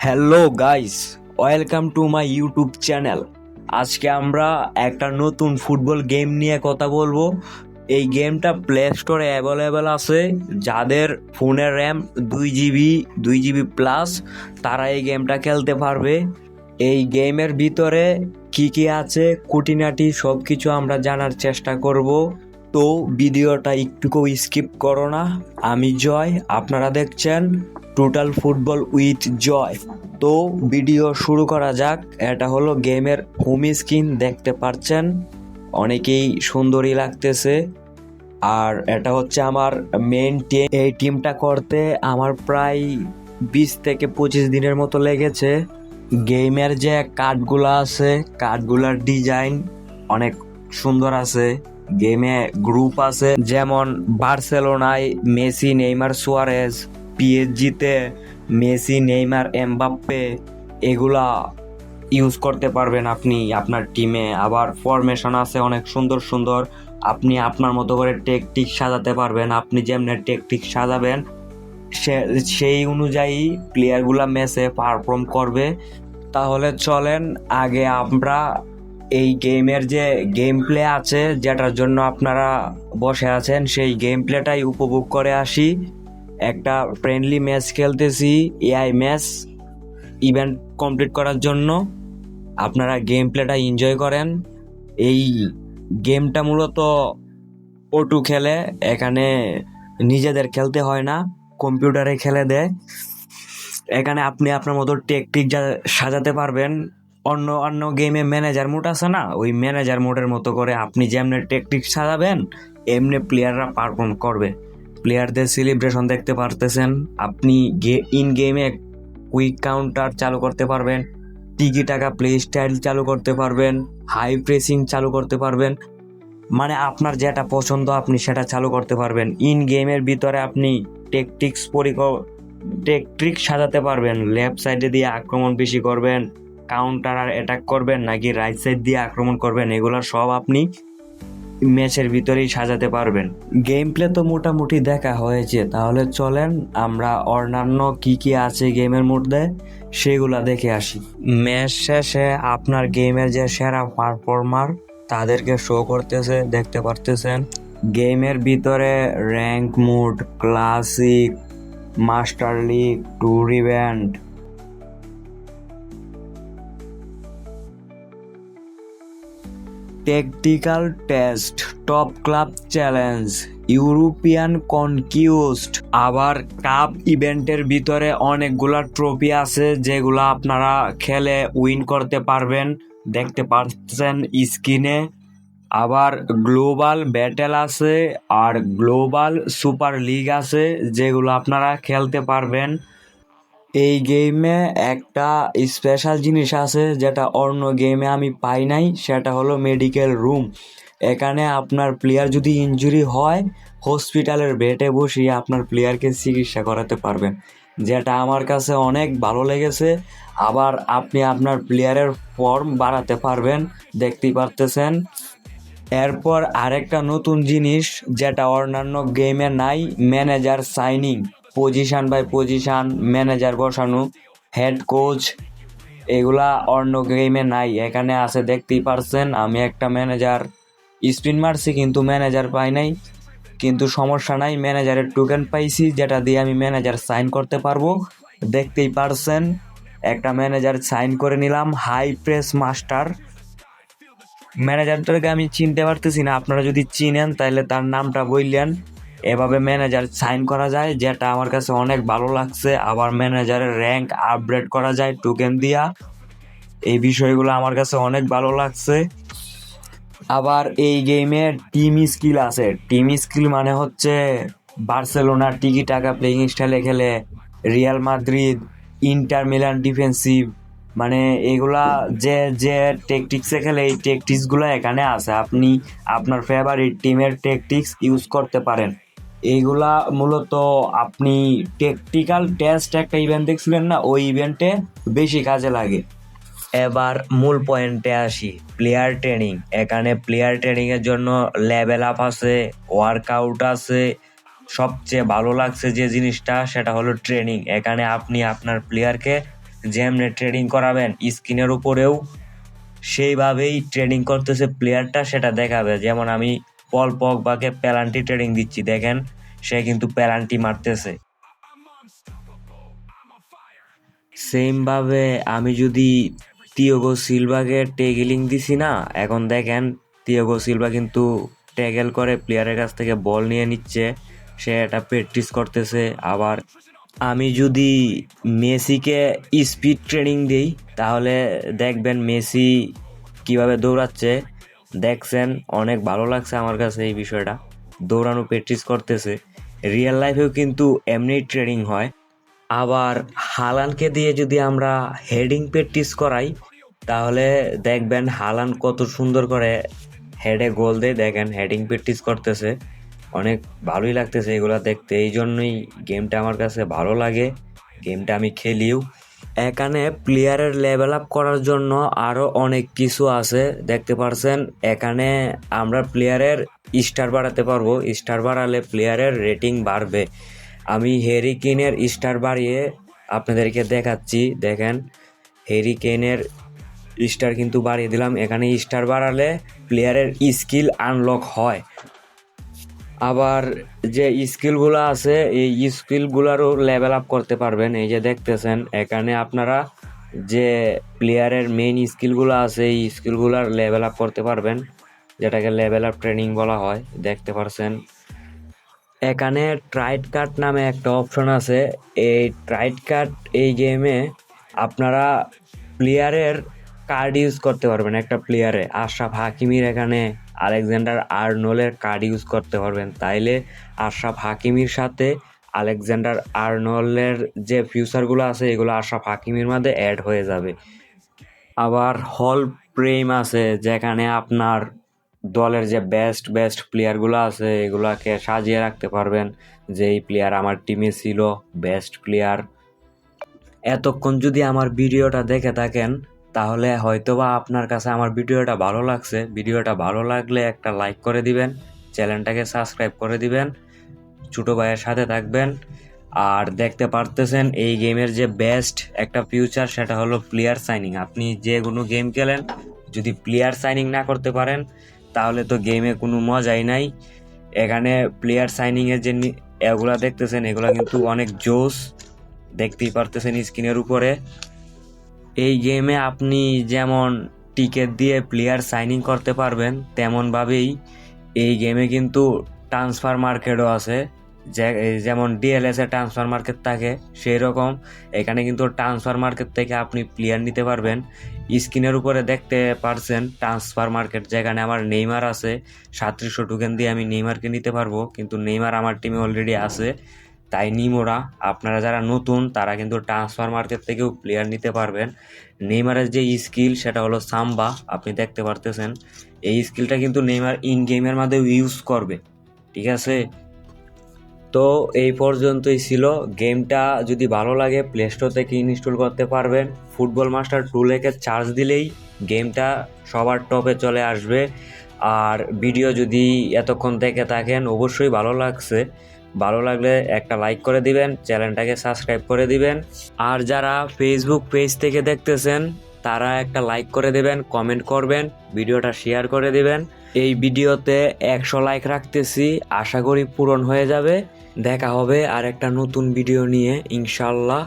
Hello guys welcome to my YouTube channel আজকে আমরা একটা নতুন ফুটবল গেম নিয়ে কথা বলব। এই গেমটা প্লে স্টোরে অ্যাভেলেবেল আছে। যাদের ফোনের র্যাম দুই জিবি দুই জিবি প্লাস তারা এই গেমটা খেলতে পারবে। এই গেমের ভিতরে কি কি আছে কুটিনাটি সব কিছু আমরা জানার চেষ্টা করব। তো ভিডিওটা একটুকু স্কিপ করো না। আমি জয়, আপনারা দেখছেন। টোটাল ফুটবল উইথ জয় তো ভিডিও শুরু করা যাক। এটা হলো গেমের হোম স্ক্রিন দেখতে পাচ্ছেন? অনেকেই সুন্দরী লাগতেছে। আর এটা হচ্ছে আমার মেন টিম এই টিমটা করতে আমার প্রায় বিশ থেকে পঁচিশ দিনের মতো লেগেছে। গেমের যে কার্ডগুলো আছে, কার্ডগুলোর ডিজাইন অনেক সুন্দর আছে। গেমে গ্রুপ আছে, যেমন বার্সেলোনায় মেসি, নেইমার, সুয়ারেজ। পিএসজিতে মেসি, নেইমার, এমবাপ্পে এগুলা ইউজ করতে পারবেন আপনি আপনার টিমে আবার ফরমেশন আছে অনেক সুন্দর সুন্দর। আপনি আপনার মতো করে টেকটিক সাজাতে পারবেন। আপনি যেমনি টেকটিক সাজাবেন, সে- সেই অনুযায়ী প্লেয়ারগুলো ম্যাচে পারফর্ম করবে। তাহলে চলেন, আগে আমরা এই গেমের যে গেম প্লে আছে, যেটার জন্য আপনারা বসে আছেন, সেই গেম প্লেটাই উপভোগ করে আসি। একটা ফ্রেন্ডলি ম্যাচ খেলতেছি এআই ম্যাচ ইভেন্ট কমপ্লিট করার জন্য। আপনারা গেম প্লেটা এনজয় করেন। এই গেমটা মূলত ওটু খেলে, এখানে নিজেদের খেলতে হয় না কম্পিউটারে খেলে দেয়। এখানে আপনি আপনার মতো টেকটিক যা সাজাতে পারবেন। অন্য অন্য গেমে ম্যানেজার মোড আছে না, ওই ম্যানেজার মোডের মতো করে আপনি যেমনি টেকটিক সাজাবেন, এমনি প্লেয়াররা পারফর্ম করবে। প্লেয়ারদের সেলিব্রেশন দেখতে পারতেছেন। আপনি গে ইন গেমে কুইক কাউন্টার চালু করতে পারবেন টিকি টাকা প্লে স্টাইল চালু করতে পারবেন হাই প্রেসিং চালু করতে পারবেন। মানে আপনার যেটা পছন্দ আপনি সেটা চালু করতে পারবেন। ইন গেমের ভিতরে আপনি টেকটিক্স পরিক টেকট্রিক সাজাতে পারবেন। লেফট সাইডে দিয়ে আক্রমণ বেশি করবেন কাউন্টার আর অ্যাটাক করবেন, নাকি রাইট সাইড দিয়ে আক্রমণ করবেন এগুলো সব আপনি ম্যাচের ভিতরেই সাজাতে পারবেন। গেম প্লে তো মোটামুটি দেখা হয়েছে, তাহলে চলেন আমরা অন্যান্য কি কি আছে গেমের মধ্যে, সেগুলা দেখে আসি। ম্যাচ শেষে আপনার গেমের যে সেরা পারফর্মার তাদেরকে শো করতেছে, দেখতে পারতেছেন। গেমের ভিতরে rank mode classic master league tour event tactical test top club challenge European conquest আবার কাপ ইভেন্টের ভিতরে অনেকগুলা ট্রফি আছে যেগুলা আপনারা খেলে উইন করতে পারবেন। দেখতে পাচ্ছেন স্ক্রিনে আবার গ্লোবাল ব্যাটেল আছে আর গ্লোবাল সুপার লিগ আছে যেগুলো আপনারা খেলতে পারবেন। এই গেমে একটা স্পেশাল জিনিস আছে যেটা অন্য গেমে আমি পাই নাই, সেটা হলো মেডিকেল রুম এখানে আপনার প্লেয়ার যদি ইনজুরি হয় হসপিটালের বেডে বসিয়ে আপনার প্লেয়ারকে চিকিৎসা করাতে পারবেন। যেটা আমার কাছে অনেক ভালো লেগেছে। আবার আপনি আপনার প্লেয়ারের ফর্ম বাড়াতে পারবেন, দেখতেই পারতেছেন। এরপর আরেকটা নতুন জিনিস যেটা অন্যান্য গেমে নাই manager signing position by position manager বসানো হেড কোচ এগুলা অন্য গেমে নাই। এখানে আছে, দেখতেই পারছেন, আমি একটা ম্যানেজার স্পিন মারছি, কিন্তু ম্যানেজার পাই নাই। কিন্তু সমস্যা নাই ম্যানেজারের টোকেন পাইছি, যেটা দিয়ে আমি ম্যানেজার সাইন করতে পারব। দেখতেই পারছেন, একটা ম্যানেজার সাইন করে নিলাম হাই প্রেস মাস্টার ম্যানেজারটাকে আমি চিনতে পারতেছি না, আপনারা যদি চিনেন, তাহলে তার নামটা বললেন। এভাবে ম্যানেজার সাইন করা যায়, যেটা আমার কাছে অনেক ভালো লাগছে। আবার ম্যানেজারের র্যাঙ্ক আপগ্রেড করা যায় টোকেন দিয়া। এই বিষয়গুলো আমার কাছে অনেক ভালো লাগছে। আবার এই গেমে টিম স্কিল আছে। টিম স্কিল মানে হচ্ছে বার্সেলোনা টিকি টাকা প্লেইং স্টাইলে খেলে Real Madrid Inter Milan defensive মানে এগুলা যে যে টেকটিক্সে খেলে, এই টেকটিক্সগুলো এখানে আছে। আপনি আপনার ফেভারিট টিমের টেকটিক্স ইউজ করতে পারেন। এইগুলা মূলত আপনি টেকটিক্যাল টেস্ট একটা ইভেন্ট দেখছিলেন না? ওই ইভেন্টে বেশি কাজে লাগে। এবার মূল পয়েন্টে আসি প্লেয়ার ট্রেনিং এখানে প্লেয়ার ট্রেনিং এর জন্য লেভেল আপ আছে ওয়ার্কআউট আছে। সবচেয়ে ভালো লাগছে যে জিনিসটা, সেটা হলো ট্রেনিং এখানে আপনি আপনার প্লেয়ারকে যেমনে ট্রেনিং করাবেন, স্ক্রিনের উপরেও সেইভাবেই ট্রেনিং করতেছে প্লেয়ারটা সেটা দেখাবে। যেমন আমি পল পগবাকে প্যালান্টি ট্রেডিং দিচ্ছি, দেখেন। সে কিন্তু প্যালান্টি মারতেছে। সেমভাবে আমি যদি তিয়োগো সিলভাকে টেগিলিং দিছি না, এখন দেখেন তিয়োগো সিলভা কিন্তু ট্যাগেল করে প্লেয়ারের কাছ থেকে বল নিয়ে নিচ্ছে। সে এটা প্র্যাকটিস করতেছে। আবার আমি যদি মেসিকে স্পিড ট্রেনিং দিই, তাহলে দেখবেন মেসি কীভাবে দৌড়াচ্ছে। দেখছেন, অনেক ভালো লাগছে আমার কাছে এই বিষয়টা। দৌড়ানো প্র্যাকটিস করতেছে। রিয়েল লাইফেও কিন্তু এমনি ট্রেনিং হয়। আবার হালানকে দিয়ে যদি আমরা হেডিং প্র্যাকটিস করাই, তাহলে দেখবেন হালান কত সুন্দর করে হেডে গোল দেয়। দেখেন হেডিং প্র্যাকটিস করতেছে। অনেক ভালোই লাগতেছে এগুলো দেখতে। এই জন্যই গেমটা আমার কাছে ভালো লাগে। গেমটা আমি খেলিও। এখানে প্লেয়ারের লেভেল আপ করার জন্য আরও অনেক কিছু আছে, দেখতে পারছেন? এখানে আমরা প্লেয়ারের স্টার বাড়াতে পারব। স্টার বাড়ালে প্লেয়ারের রেটিং বাড়বে। আমি হ্যারি কেনের স্টার বাড়িয়ে আপনাদেরকে দেখাচ্ছি, দেখেন। হ্যারি কেনের স্টার কিন্তু বাড়িয়ে দিলাম। এখানে স্টার বাড়ালে প্লেয়ারের স্কিল আনলক হয়। আবার যে স্কিলগুলো আছে, এই স্কিলগুলোরও লেভেল আপ করতে পারবেন। এই যে দেখতেছেন, এখানে আপনারা যে প্লেয়ারের মেইন স্কিলগুলো আছে, এই স্কিলগুলোর লেভেল আপ করতে পারবেন। যেটাকে লেভেল আপ ট্রেনিং বলা হয়, দেখতে পারছেন। এখানে ট্রাইড কার্ড নামে একটা অপশন আছে। এই ট্রাইড কার্ড এই গেমে আপনারা প্লেয়ারের কার্ড ইউজ করতে পারবেন একটা প্লেয়ারে আশরাফ হাকিমির এখানে আলেকজান্ডার আর্নলের কার্ড ইউজ করতে পারবেন। তাইলে আশরাফ হাকিমির সাথে আলেকজান্ডার আর্নলের যে ফিউচারগুলো আছে, এগুলো আশরাফ হাকিমির মধ্যে অ্যাড হয়ে যাবে। আবার হল প্রেম আছে, যেখানে আপনার দলের যে বেস্ট বেস্ট প্লেয়ারগুলো আছে, এগুলাকে সাজিয়ে রাখতে পারবেন। যে এই প্লেয়ার আমার টিমে ছিল বেস্ট প্লেয়ার এতক্ষণ যদি আমার ভিডিওটা দেখে থাকেন তাহলে হয়তোবা আপনার কাছে আমার ভিডিওটা ভালো লাগছে। ভিডিওটা ভালো লাগলে একটা লাইক করে দিবেন, চ্যানেলটাকে সাবস্ক্রাইব করে দিবেন, ছোটো ভাইয়ের সাথে থাকবেন। আর দেখতে পারতেছেন এই গেমের যে বেস্ট একটা ফিউচার সেটা হলো প্লেয়ার সাইনিং আপনি যে কোনো গেম খেলেন, যদি প্লেয়ার সাইনিং না করতে পারেন, তাহলে তো গেমে কোনো মজাই নাই। এখানে প্লেয়ার সাইনিংয়ের যে এগুলা দেখতেছেন, এগুলা কিন্তু অনেক জোস দেখতেই পারতেছেন স্ক্রিনের উপরে। এই গেমে আপনি যেমন টিকেট দিয়ে প্লেয়ার সাইনিং করতে পারবেন, তেমনভাবেই এই গেমে কিন্তু ট্রান্সফার মার্কেটও আছে। যেমন ডিএলএস ট্রান্সফার মার্কেট থাকে সেই রকম এখানে কিন্তু ট্রান্সফার মার্কেট থেকে আপনি প্লেয়ার নিতে পারবেন। স্ক্রিনের উপরে দেখতে পারছেন ট্রান্সফার মার্কেট যেখানে আমার নেইমার আছে। সাতত্রিশশো টোকেন দিয়ে আমি নেইমারকে নিতে পারব, কিন্তু নেইমার আমার টিমে অলরেডি আছে। তাই নিমোরা, আপনারা যারা নতুন, তারা কিন্তু ট্রান্সফার মার্কেট থেকেও প্লেয়ার নিতে পারবেন। নেইমারের যে স্কিল সেটা হলো সাম্বা, আপনি দেখতে পারতেছেন। এই স্কিলটা কিন্তু নেইমার ইন গেমের মাধ্যমে ইউজ করবে, ঠিক আছে? তো এই পর্যন্তই ছিল। গেমটা যদি ভালো লাগে প্লে স্টোর থেকে ইনস্টল করতে পারবেন। ফুটবল মাস্টার টু লেখে চার্জ দিলেই গেমটা সবার টপে চলে আসবে। আর ভিডিও যদি এতক্ষণ দেখে থাকেন, অবশ্যই ভালো লাগছে। ভালো লাগলে একটা লাইক করে দিবেন, চ্যানেলটাকে সাবস্ক্রাইব করে দিবেন। আর যারা ফেসবুক পেজ থেকে দেখতেছেন, তারা একটা লাইক করে দেবেন কমেন্ট করবেন, ভিডিওটা শেয়ার করে দিবেন। এই ভিডিওতে একশো লাইক রাখতেছি, আশা করি পূরণ হয়ে যাবে। দেখা হবে আর একটা নতুন ভিডিও নিয়ে, ইনশাল্লাহ।